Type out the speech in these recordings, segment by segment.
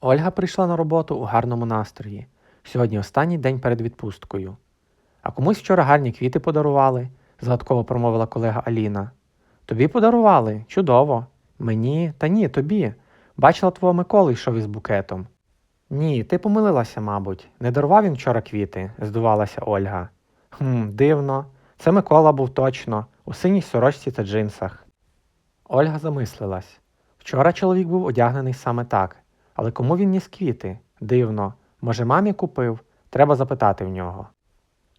Ольга прийшла на роботу у гарному настрої. Сьогодні останній день перед відпусткою. А комусь вчора гарні квіти подарували, згадково промовила колега Аліна. Тобі подарували? Чудово. Мені, та ні, тобі. Бачила твого Миколу йшов із букетом. Ні, ти помилилася, мабуть. Не дарував він вчора квіти, здувалася Ольга. Хм, дивно. Це Микола був точно, у синій сорочці та джинсах. Ольга замислилась. Вчора чоловік був одягнений саме так, але кому він ніс квіти? Дивно. Може, мамі купив? Треба запитати в нього.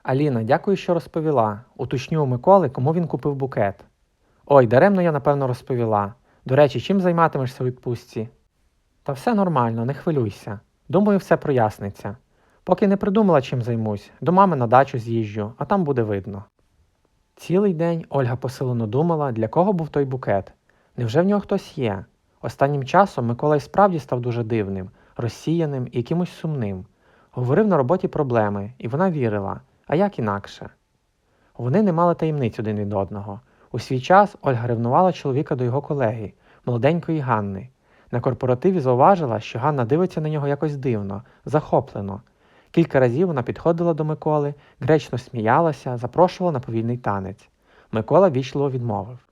Аліна, дякую, що розповіла. Уточню у Миколи, кому він купив букет. Ой, даремно я напевно розповіла. До речі, чим займатимешся у відпустці? Та все нормально, не хвилюйся. Думаю, все проясниться. Поки не придумала, чим займусь, до мами на дачу з'їжджу, а там буде видно. Цілий день Ольга посилено думала, для кого був той букет. Невже в нього хтось є? Останнім часом Микола й справді став дуже дивним, розсіяним і якимось сумним. Говорив на роботі проблеми, і вона вірила, а як інакше. Вони не мали таємниць один від одного. У свій час Ольга ревнувала чоловіка до його колеги, молоденької Ганни. На корпоративі зауважила, що Ганна дивиться на нього якось дивно, захоплено. Кілька разів вона підходила до Миколи, гречно сміялася, запрошувала на повільний танець. Микола вічливо відмовив.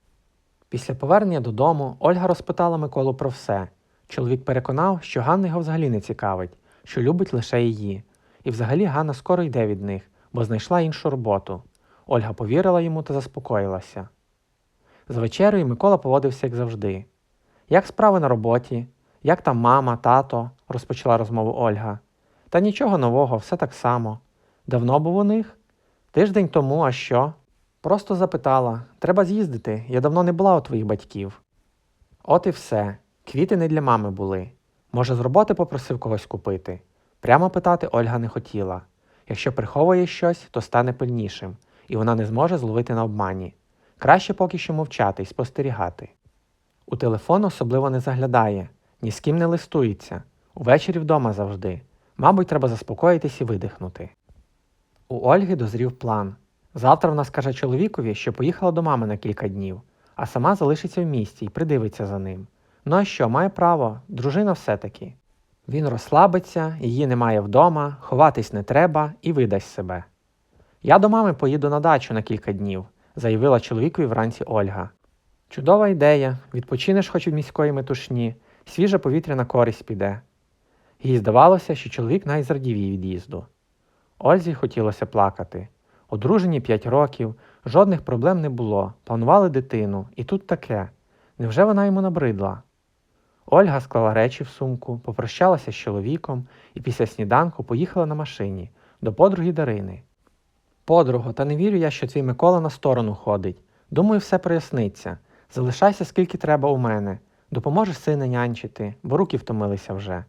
Після повернення додому Ольга розпитала Миколу про все. Чоловік переконав, що Ганна його взагалі не цікавить, що любить лише її. І взагалі Ганна скоро йде від них, бо знайшла іншу роботу. Ольга повірила йому та заспокоїлася. З вечерею Микола поводився як завжди. Як справи на роботі? Як там мама, тато? розпочала розмову Ольга. Та нічого нового, все так само. Давно був у них? Тиждень тому, а що? Просто запитала треба з'їздити, я давно не була у твоїх батьків. От і все. Квіти не для мами були. Може, з роботи попросив когось купити. Прямо питати Ольга не хотіла. Якщо приховує щось, то стане пильнішим, і вона не зможе зловити на обмані. Краще поки що мовчати і спостерігати. У телефон особливо не заглядає, ні з ким не листується, увечері вдома завжди. Мабуть, треба заспокоїтись і видихнути. У Ольги дозрів план. Завтра вона скаже чоловікові, що поїхала до мами на кілька днів, а сама залишиться в місті і придивиться за ним. Ну а що, має право, дружина все-таки. Він розслабиться, її немає вдома, ховатись не треба і видасть себе. Я до мами поїду на дачу на кілька днів, заявила чоловікові вранці Ольга. Чудова ідея, відпочинеш хоч від міської метушні, свіже повітря на користь піде. Їй здавалося, що чоловік навіть зрадів її від'їзду. Ользі хотілося плакати. Одружені п'ять років, жодних проблем не було, планували дитину, і тут таке. Невже вона йому набридла? Ольга склала речі в сумку, попрощалася з чоловіком і після сніданку поїхала на машині до подруги Дарини. Подруго, та не вірю я, що твій Микола на сторону ходить. Думаю, все проясниться. Залишайся скільки треба у мене. Допоможеш сина нянчити, бо руки втомилися вже.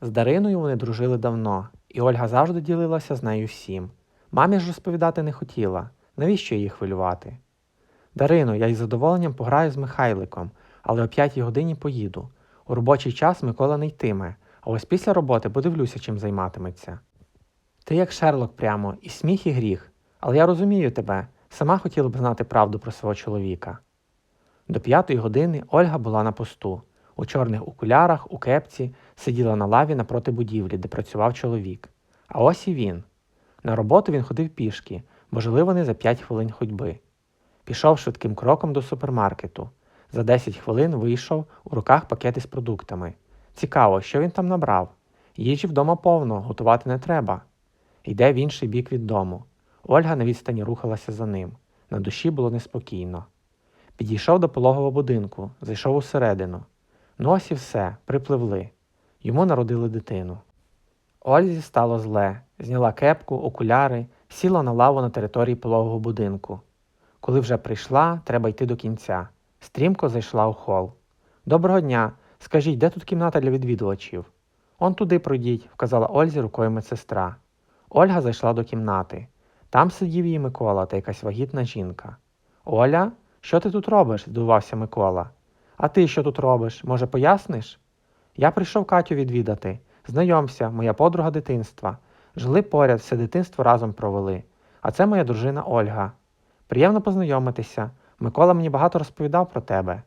З Дариною вони дружили давно, і Ольга завжди ділилася з нею всім. Мамі ж розповідати не хотіла, навіщо її хвилювати. Дарино, я із задоволенням пограю з Михайликом, але о п'ятій годині поїду. У робочий час Микола не йтиме, а ось після роботи подивлюся, чим займатиметься. Ти як Шерлок прямо, і сміх, і гріх, але я розумію тебе, сама хотіла б знати правду про свого чоловіка. До п'ятої години Ольга була на посту. У чорних окулярах, у кепці, сиділа на лаві напроти будівлі, де працював чоловік. А ось і він. На роботу він ходив пішки, бо жили вони за 5 хвилин ходьби. Пішов швидким кроком до супермаркету. За 10 хвилин вийшов у руках пакети з продуктами. Цікаво, що він там набрав. Їжі вдома повно, готувати не треба. Йде в інший бік від дому. Ольга на відстані рухалася за ним. На душі було неспокійно. Підійшов до пологового будинку, зайшов усередину. Ну ось і все, припливли. Йому народили дитину. Ользі стало зле, зняла кепку, окуляри, сіла на лаву на території пологового будинку. Коли вже прийшла, треба йти до кінця. Стрімко зайшла у хол. Доброго дня. Скажіть, де тут кімната для відвідувачів? Он туди пройдіть, вказала Ользі рукою медсестра. Ольга зайшла до кімнати. Там сидів її Микола та якась вагітна жінка. Оля, що ти тут робиш? здивувався Микола. А ти що тут робиш? Може, поясниш? Я прийшов Катю відвідати. Знайомся, моя подруга дитинства. Жили поряд, все дитинство разом провели. А це моя дружина Ольга. Приємно познайомитися. Микола мені багато розповідав про тебе.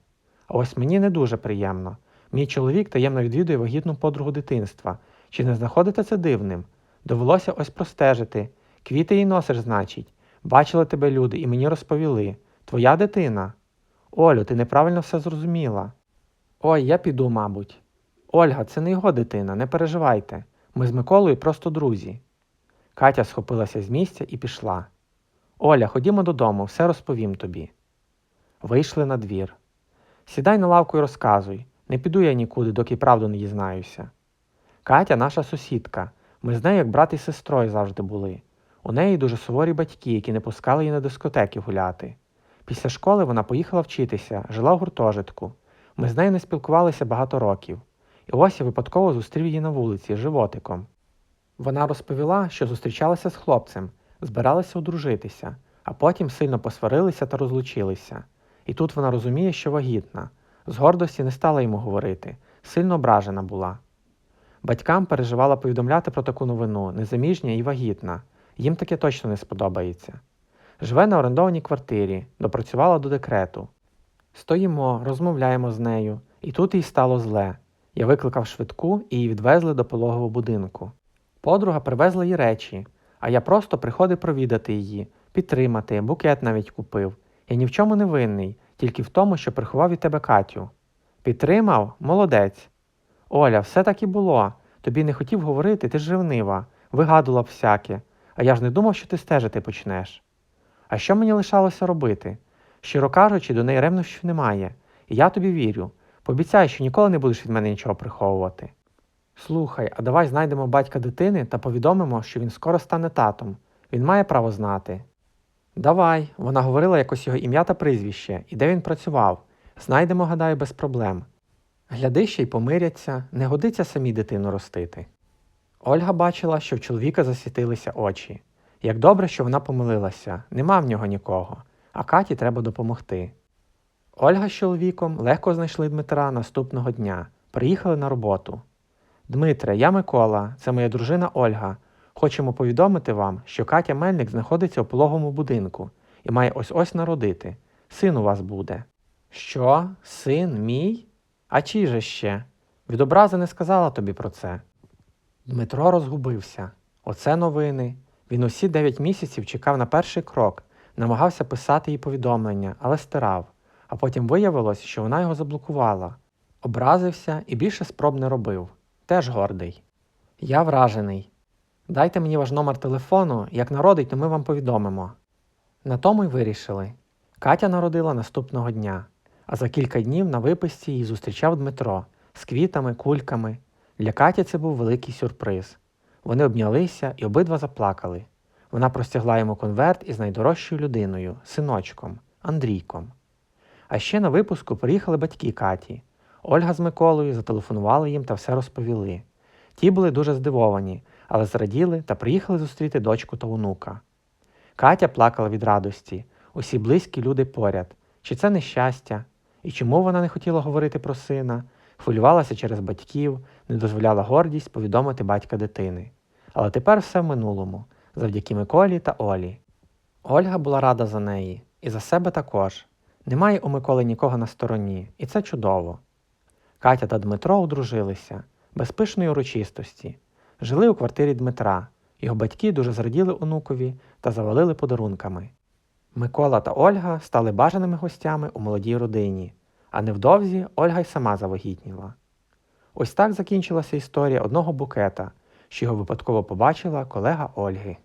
А ось мені не дуже приємно. Мій чоловік таємно відвідує вагітну подругу дитинства. Чи не знаходите це дивним? Довелося ось простежити. Квіти їй носиш, значить. Бачили тебе люди і мені розповіли. Твоя дитина. Олю, ти неправильно все зрозуміла. Ой, я піду, мабуть. Ольга, це не його дитина, не переживайте. Ми з Миколою просто друзі. Катя схопилася з місця і пішла. Оля, ходімо додому, все розповім тобі. Вийшли на двір. Сідай на лавку і розказуй. Не піду я нікуди, доки правду не дізнаюся. Катя наша сусідка. Ми з нею як брат і сестрою завжди були. У неї дуже суворі батьки, які не пускали її на дискотеки гуляти. Після школи вона поїхала вчитися, жила в гуртожитку. Ми з нею не спілкувалися багато років. І ось я випадково зустрів її на вулиці животиком. Вона розповіла, що зустрічалася з хлопцем, збиралися одружитися, а потім сильно посварилися та розлучилися. І тут вона розуміє, що вагітна. З гордості не стала йому говорити, сильно ображена була. Батькам переживала повідомляти про таку новину, незаміжня і вагітна. Їм таке точно не сподобається. Живе на орендованій квартирі, допрацювала до декрету. Стоїмо, розмовляємо з нею, і тут їй стало зле. Я викликав швидку і її відвезли до пологового будинку. Подруга привезла їй речі, а я просто приходив провідати її, підтримати, букет навіть купив. Я ні в чому не винний, тільки в тому, що приховав від тебе Катю. Підтримав? Молодець. Оля, все так і було. Тобі не хотів говорити, ти ж ревнива, вигадувала всяке, а я ж не думав, що ти стежити почнеш. А що мені лишалося робити? Щиро кажучи, до неї ревнощів немає, і я тобі вірю. Пообіцяй, що ніколи не будеш від мене нічого приховувати. Слухай, а давай знайдемо батька дитини та повідомимо, що він скоро стане татом. Він має право знати. Давай, вона говорила якось його ім'я та прізвище, і де він працював. Знайдемо, гадаю, без проблем. Гляди ще й помиряться, не годиться самій дитину ростити. Ольга бачила, що в чоловіка засвітилися очі. Як добре, що вона помилилася, нема в нього нікого, а Каті треба допомогти. Ольга з чоловіком легко знайшли Дмитра наступного дня, приїхали на роботу. Дмитре, я Микола, це моя дружина Ольга. Хочемо повідомити вам, що Катя Мельник знаходиться у пологовому будинку і має ось ось народити. Син у вас буде. Що? Син мій? А чий же ще? Від образи не сказала тобі про це. Дмитро розгубився. Оце новини. Він усі дев'ять місяців чекав на перший крок, намагався писати їй повідомлення, але стирав, а потім виявилось, що вона його заблокувала. Образився і більше спроб не робив. Теж гордий. Я вражений. Дайте мені ваш номер телефону, як народить, то ми вам повідомимо. На тому й вирішили. Катя народила наступного дня, а за кілька днів на виписці її зустрічав Дмитро з квітами, кульками. Для Каті це був великий сюрприз. Вони обнялися і обидва заплакали. Вона простягла йому конверт із найдорожчою людиною, синочком, Андрійком. А ще на випуску приїхали батьки Каті. Ольга з Миколою зателефонували їм та все розповіли. Ті були дуже здивовані, але зраділи та приїхали зустріти дочку та онука. Катя плакала від радості, усі близькі люди поряд. Чи це нещастя? І чому вона не хотіла говорити про сина, хвилювалася через батьків, не дозволяла гордість повідомити батька дитини. Але тепер все в минулому, завдяки Миколі та Олі. Ольга була рада за неї, і за себе також. Немає у Миколи нікого на стороні, і це чудово. Катя та Дмитро одружилися, без пишної урочистості, жили у квартирі Дмитра. Його батьки дуже зраділи онукові та завалили подарунками. Микола та Ольга стали бажаними гостями у молодій родині, а невдовзі Ольга й сама завагітніла. Ось так закінчилася історія одного букета, що його випадково побачила колега Ольги.